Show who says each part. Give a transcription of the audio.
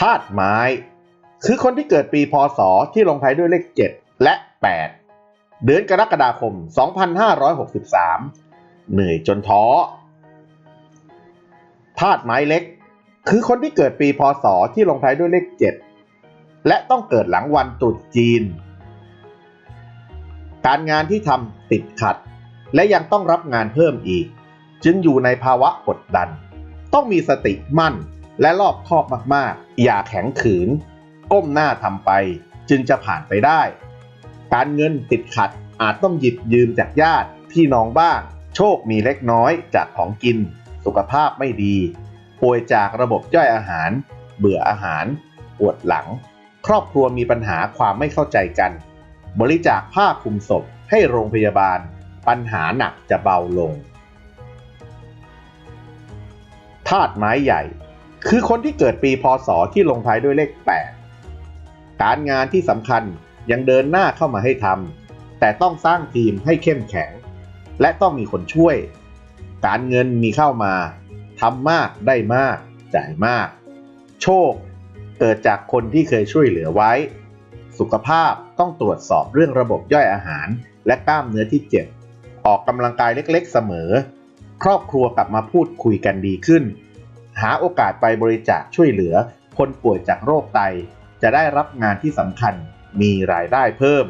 Speaker 1: ธาตุไม้ คือคนที่เกิดปีพศที่ลงท้ายด้วยเลข 7 และ 8 เดือนกรกฎาคม 2563 เหนื่อยจนท้อธาตุไม้เล็ก คือคนที่เกิดปีพศที่ลงท้ายด้วยเลข 7 และต้องเกิดหลังวันตรุษจีน การงานที่ทำติดขัด และยังต้องรับงานเพิ่มอีก จึงอยู่ในภาวะกดดัน ต้องมีสติมั่น และรอบคอบมากๆ อย่าแข็งขืน ก้มหน้าทำไปจึงจะผ่านไปได้ การเงินติดขัดอาจต้องหยิบยืมจากญาติพี่น้องบ้าง โชคมีเล็กน้อยจากของกิน สุขภาพไม่ดี ป่วยจากระบบย่อยอาหาร เบื่ออาหาร ปวดหลัง ครอบครัวมีปัญหาความไม่เข้าใจกัน บริจาคผ้าคลุมศพให้โรงพยาบาล ปัญหาหนักจะเบาลงธาตุไม้ใหญ่ คือคนที่เกิดปีพศที่ลงท้ายด้วยเลข 8 การงานที่สำคัญยังเดินหน้าเข้ามาให้ทำแต่ต้องสร้างทีมให้เข้มแข็ง และต้องมีคนช่วย การเงินมีเข้ามาทำมากได้มาก จ่ายมาก โชค เกิดจากคนที่เคยช่วยเหลือไว้ สุขภาพต้องตรวจสอบเรื่องระบบย่อยอาหาร และกล้ามเนื้อที่เจ็บ ออกกำลังกายเล็กๆเสมอ ครอบครัวกลับมาพูดคุยกันดีขึ้น หาโอกาสไปบริจาคช่วยเหลือคนป่วยจากโรคไต จะได้รับงานที่สำคัญมีรายได้เพิ่ม